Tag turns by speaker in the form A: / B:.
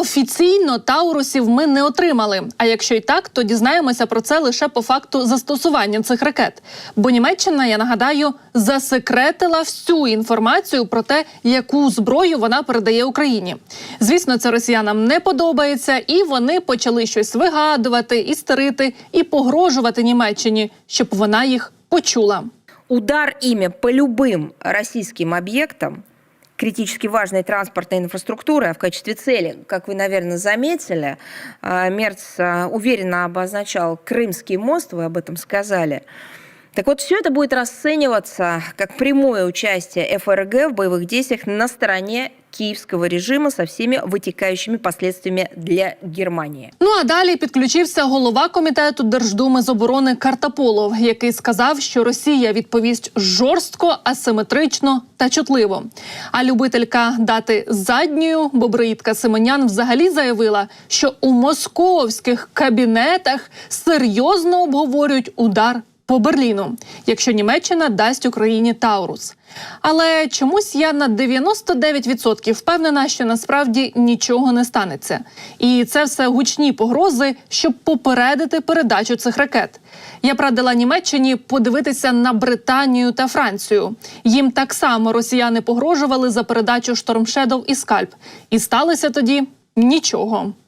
A: Офіційно таурусів ми не отримали. А якщо й так, то дізнаємося про це лише по факту застосування цих ракет. Бо Німеччина, я нагадаю, засекретила всю інформацію про те, яку зброю вона передає Україні. Звісно, це росіянам не подобається, і вони почали щось вигадувати, істерити і погрожувати Німеччині, щоб вона їх почула.
B: Удар ими по любым российским объектам критически важной транспортной инфраструктуры, а в качестве цели, как вы, наверное, заметили, а, Мерц а, уверенно обозначал Крымский мост, вы об этом сказали. Так вот, все это будет расцениваться как прямое участие ФРГ в боевых действиях на стороне киевского режима со всеми вытекающими последствиями для Германии.
A: Ну а далі підключився голова комітету Держдуми з оборони Картаполов, який сказав, що Росія відповість жорстко, асиметрично та чутливо. А любителька дати задньою Бобритка Семенян взагалі заявила, що у московських кабінетах серйозно обговорюють удар по Берліну, якщо Німеччина дасть Україні Таурус. Але чомусь я на 99% впевнена, що насправді нічого не станеться. І це все гучні погрози, щоб попередити передачу цих ракет. Я б радила Німеччині подивитися на Британію та Францію. Їм так само росіяни погрожували за передачу Штормшедов і Скальп. І сталося тоді нічого.